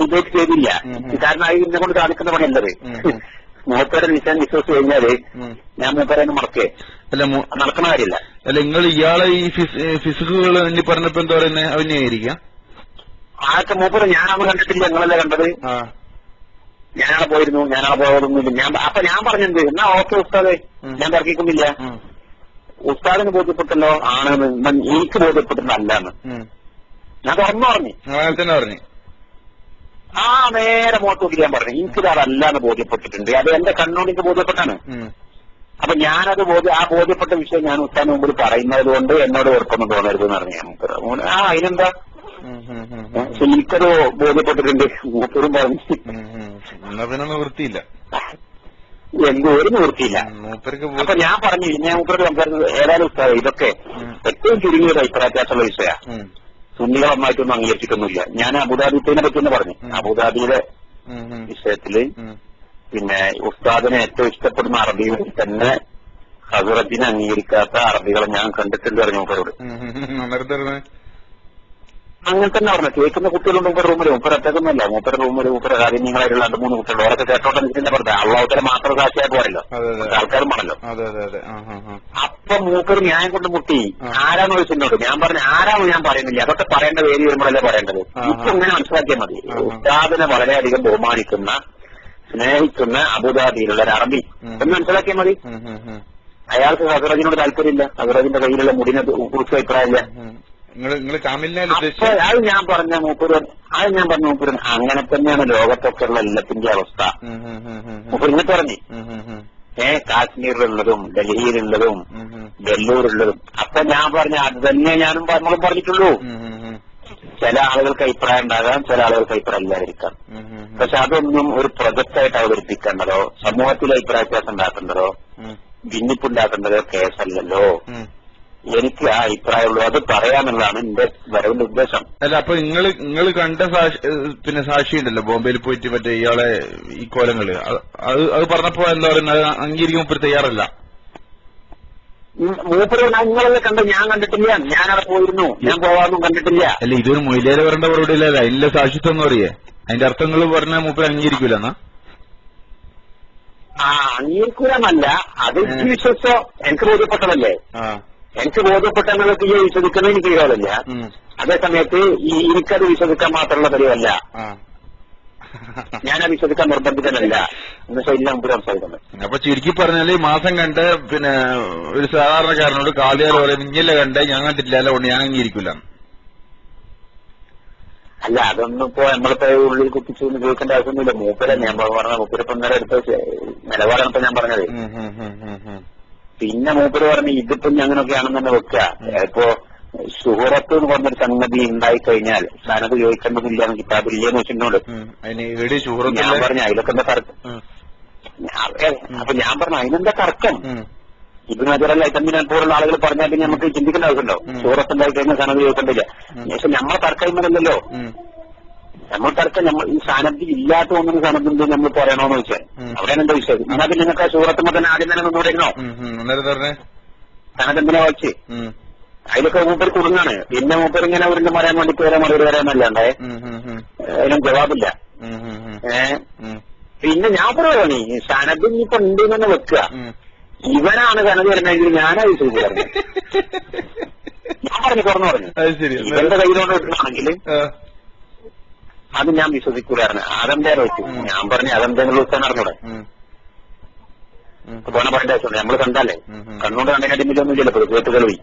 Debate ചെയ്തില്ല. കാരണം അത് എന്നെ കൊണ്ട് സാധിക്കുന്ന പണിയല്ലത്. മൂപ്പരെ നിശാൻ വിശ്വസിച്ച് കഴിഞ്ഞാൽ ഞാൻ മൂപ്പരെ മറക്കേ. അല്ല നടക്കുന്ന കാര്യമില്ല അല്ല നിങ്ങൾ ഇയാളെ ഈ ഫിസിക്കുകൾ പറഞ്ഞപ്പോ എന്താ പറയുന്നത് അഭിനയായിരിക്കാം ആൾക്ക് മൂപ്പര് ഞാനന്ന് കണ്ടിട്ടില്ല നിങ്ങളല്ലേ കണ്ടത്? ഞാനാളെ പോയിരുന്നു ഞാനാളെ പോയതൊന്നുമില്ല. ഞാൻ അപ്പൊ ഞാൻ പറഞ്ഞെന്ത്? എന്നാ ഓക്കെ ഉസ്താദേ. ഞാൻ തർക്കിക്കുന്നില്ല. ഉസ്താദിന് ബോധ്യപ്പെട്ടല്ലോ ആണെന്ന്. എനിക്ക് ബോധ്യപ്പെട്ടില്ല അല്ലാന്ന് ഞാൻ തുറന്നു പറഞ്ഞു. പറഞ്ഞു. ആ നേരെ മുഖത്ത് ഞാൻ പറഞ്ഞു. എനിക്കിത് അതല്ലാന്ന് ബോധ്യപ്പെട്ടിട്ടുണ്ട്. അത് എന്റെ കണ്ണോട് എനിക്ക് ബോധ്യപ്പെട്ടാണ്. അപ്പൊ ഞാനത് ബോധ്യ ആ ബോധ്യപ്പെട്ട വിഷയം ഞാൻ ഉസ്താദിന് മുമ്പിൽ പറയുന്നത് കൊണ്ട് എന്നോട് ഉറപ്പൊന്നും തോന്നരുത് എന്ന് പറഞ്ഞു ഞാൻ. ആ അതിനെന്താ? എനിക്കത് ബോധ്യപ്പെട്ടിട്ടുണ്ട്. മൂപ്പറും പറഞ്ഞു. എന്നാ പിന്നെ നിവൃത്തിയില്ല. എന്ത് ഒരു നിവൃത്തിയില്ല. അപ്പൊ ഞാൻ പറഞ്ഞു ഞാൻ മൂപ്പറോട് സംസാരിച്ചത് ഏതായാലും ഉസ്താദ് ഇതൊക്കെ ഏറ്റവും ചുരുങ്ങിയ ഒരു അഭിപ്രായത്തായിട്ടുള്ള വിഷയമാണ് ഒന്നായിട്ടൊന്നും അംഗീകരിച്ചിട്ടൊന്നുമില്ല. ഞാൻ അബുദാബിത്തേനെ പറ്റി ഒന്ന് പറഞ്ഞു അബുദാബിയുടെ. വിഷയത്തിൽ പിന്നെ ഉസ്താദിനെ ഏറ്റവും ഇഷ്ടപ്പെടുന്ന അറബികളിൽ തന്നെ ഹസറത്തിനെ അംഗീകരിക്കാത്ത അറബികളെ ഞാൻ കണ്ടിട്ടുണ്ട് പറഞ്ഞു മൂപ്പരോട് അങ്ങനെ തന്നെ പറഞ്ഞു കേൾക്കുന്ന കുട്ടികളുണ്ട് മൂപ്പർ റൂമിൽ മൂപ്പർ ഒറ്റക്കൊന്നുമല്ല. മൂപ്പര റൂമിൽ കാര്യം കാര്യങ്ങളായിട്ടുള്ള രണ്ട് മൂന്ന് കുട്ടികൾ ഓരോ കേട്ടോട്ടെ നിൽക്കുന്ന പറഞ്ഞത്. അള്ളാഹുത്തര മാത്രം സാക്ഷിയായി പോരല്ലോ. ആൾക്കാരും പറഞ്ഞല്ലോ അതെ അതെ അതെ. ആ ആ ആ. അപ്പൊ മൂപ്പർ ഞാൻ കൊണ്ട് മുട്ടി. ആരാന്ന് ചോദിച്ചിട്ടുണ്ട്? ഞാൻ പറഞ്ഞു ആരാണ് ഞാൻ പറയുന്നില്ല. അതൊക്കെ പറയേണ്ട വേദി വരുമ്പോഴല്ലേ പറയേണ്ടത്. ഇപ്പൊ. ഇങ്ങനെ മനസ്സിലാക്കിയാൽ മതി. ഉസ്താദിനെ വളരെയധികം ബഹുമാനിക്കുന്ന സ്നേഹിക്കുന്ന അബുദാബിയിലുള്ള ഒരു അറബി. എന്ന് മനസ്സിലാക്കിയാൽ മതി. അയാൾക്ക് ഹസറജിനോട് താല്പര്യമില്ല. ഹസറജിന്റെ കയ്യിലുള്ള മുടിനെ കുറിച്ച് അഭിപ്രായമില്ല. ഉം. നിങ്ങൾ നിങ്ങൾ കാമിലിനെ അത് ഞാൻ പറഞ്ഞ മൂപ്പുരൻ അത് ഞാൻ പറഞ്ഞ മൂപ്പുരൻ അങ്ങനെ തന്നെയാണ് ലോകത്തൊക്കെയുള്ള എല്ലാത്തിന്റെ അവസ്ഥ ഇങ്ങോട്ട് പറഞ്ഞു. ഏ കാശ്മീരിലുള്ളതും ഡൽഹിയിലുള്ളതും ഉം. അപ്പൊ ഞാൻ പറഞ്ഞ അത് തന്നെ ഞാനും നമ്മളും പറഞ്ഞിട്ടുള്ളൂ. ചില ആളുകൾക്ക് അഭിപ്രായം ഉണ്ടാകാം ചില ആളുകൾക്ക് അഭിപ്രായം ഇല്ലാതിരിക്കാം. പക്ഷെ അതൊന്നും ഒരു പ്രൊജക്റ്റായിട്ട് അവതരിപ്പിക്കേണ്ടതോ സമൂഹത്തിൽ അഭിപ്രായ വ്യത്യാസം ഉണ്ടാക്കേണ്ടതോ ഭിന്നിപ്പുണ്ടാക്കേണ്ടതോ കേസല്ലല്ലോ. എനിക്ക് ആ അഭിപ്രായമുള്ളൂ. അത് പറയാമെന്നാണ് എന്റെ വരവിന്റെ ഉദ്ദേശം. അല്ല അപ്പൊ നിങ്ങൾ നിങ്ങൾ കണ്ട സാക്ഷി പിന്നെ സാക്ഷി ഉണ്ടല്ലോ ബോംബെയിൽ പോയിട്ട് മറ്റേ ഇയാളെ ഈ കോലങ്ങൾ. അത് അത് പറഞ്ഞപ്പോ എന്താ പറയുന്നത്? അംഗീകരിക്കാൻ മുപ്പര് തയ്യാറല്ല. മൂപ്പര് നിങ്ങളല്ലേ കണ്ട് ഞാൻ കണ്ടിട്ടില്ല. ഞാൻ അവിടെ പോയിരുന്നു. ഞാൻ പോവാന്നും കണ്ടിട്ടില്ല. അല്ല ഇതൊരു മൊയിലേരെ വരേണ്ട മറുപടി ഇല്ല അതിന്റെ സാക്ഷിത്വം എന്ന് പറയേ. അതിന്റെ അർത്ഥങ്ങൾ പറഞ്ഞാൽ മൂപ്പര് അംഗീകരിക്കൂല എന്നാ? ആ അംഗീകരിക്കൂലെന്നല്ല അത് വിശ്വസോ എനിക്ക് ബോധ്യപ്പെട്ടതല്ലേ? എനിക്ക് ബോധ്യപ്പെട്ടെന്നതൊക്കെ ഈ വിശ്വസിക്കുന്നത് എനിക്ക്. അതേ സമയത്ത് ഈ എനിക്കത് വിശ്വസിക്കാൻ മാത്രമുള്ള കഴിവല്ല ഞാൻ ഞാനത് വിശ്വസിക്കാൻ നിർബന്ധിതനല്ല. എന്ന് ശൈലി നമുക്ക് സംസാരിക്കുന്നത് അപ്പൊ ചുരുക്കി പറഞ്ഞാൽ ഈ മാസം കണ്ട് പിന്നെ ഒരു സാധാരണക്കാരനോട് കാളിയാർ പറയും നിങ്ങല്ല കണ്ട് ഞാൻ കണ്ടിട്ടില്ല കൊണ്ട് ഞാൻ അംഗീകരിക്കൂല. അല്ല അതൊന്നും ഇപ്പോ നമ്മളിപ്പോ ഉള്ളിൽ കുത്തിച്ചു ചോദിക്കേണ്ട ആവശ്യമൊന്നുമില്ല. മൂപ്പര ഞാൻ പറഞ്ഞ മൂപ്പരിപ്പം ഇന്നലെ എടുത്ത നിലപാടാണ് ഇപ്പൊ ഞാൻ പറഞ്ഞത്. പിന്നെ മൂപ്പര് പറഞ്ഞു ഇതിപ്പം അങ്ങനെയൊക്കെയാണെന്ന് തന്നെ വെക്കുക ഇപ്പോ സുഹൃത്ത് എന്ന് പറഞ്ഞൊരു സംഗതി ഉണ്ടായി കഴിഞ്ഞാൽ സനത് ചോദിക്കേണ്ടതില്ല എന്ന് കിതാബില്ലെന്ന് വെച്ചിട്ടുണ്ടോ ഞാൻ പറഞ്ഞ അതിലൊക്കെ എന്താ തർക്കം? അപ്പൊ ഞാൻ പറഞ്ഞു അതിനെന്താ തർക്കം? ഇത് നജറല്ല ഇതമ്മിനെ പോലുള്ള ആളുകൾ പറഞ്ഞാൽ നമുക്ക് ചിന്തിക്കേണ്ട ആവശ്യമുണ്ടോ? സുഹൃത്തുണ്ടായി കഴിഞ്ഞാൽ സനത് ചോദിക്കേണ്ടില്ല. പക്ഷെ നമ്മളെ തർക്കമല്ലല്ലോ നമ്മൾ തർക്കം നമ്മൾ ഈ സാനബ്ദി ഇല്ലാത്ത ഒന്നിന് സാനബ്ദി നമ്മൾ പറയണോന്ന് വെച്ചാൽ. അവിടെയാണ് എന്താ വിഷയം എന്നാ പിന്നെ നിങ്ങൾക്ക് സൂറത്തുമ്പോ തന്നെ ആദ്യം തന്നെ പറഞ്ഞേ? സനതെന്തിനാ വെച്ച് ഉം. അതിലൊക്കെ മൂപ്പർ കുടുങ്ങാണ്. പിന്നെ മൂപ്പർ ഇങ്ങനെ ഒരു പറയാൻ വേണ്ടി പേരെ മറുപടി പറയാനല്ലാണ്ടേ. അതിനും ജവാബില്ല. ഏഹ് പിന്നെ ഞാൻ പറയുവാണ് ഈ സനത് ഇനിയിപ്പൊ ഉണ്ട് തന്നെ വെക്കുക. ഇവനാണ് സനത് വരുന്നതെങ്കിൽ ഞാനത് ചോദിച്ചു പറഞ്ഞു ഞാൻ പറഞ്ഞു തുറന്നു പറഞ്ഞു. ഇവന്റെ കയ്യിലോട്ട് കിട്ടുകയാണെങ്കിൽ ആ. അത് ഞാൻ വിശ്വസിക്കൂലായിരുന്നു. അതെന്താ വെച്ചു ഞാൻ പറഞ്ഞു അതെന്തെങ്കിലും ദിവസം നടന്നൂടെ. പോണ പറയേണ്ട ആവശ്യമുണ്ട് നമ്മൾ കണ്ടല്ലേ. കണ്ണുകൊണ്ട് കണ്ടതിന്റെ അടിമില്ലൊന്നും ഇല്ലല്ലോ കേട്ട് കളി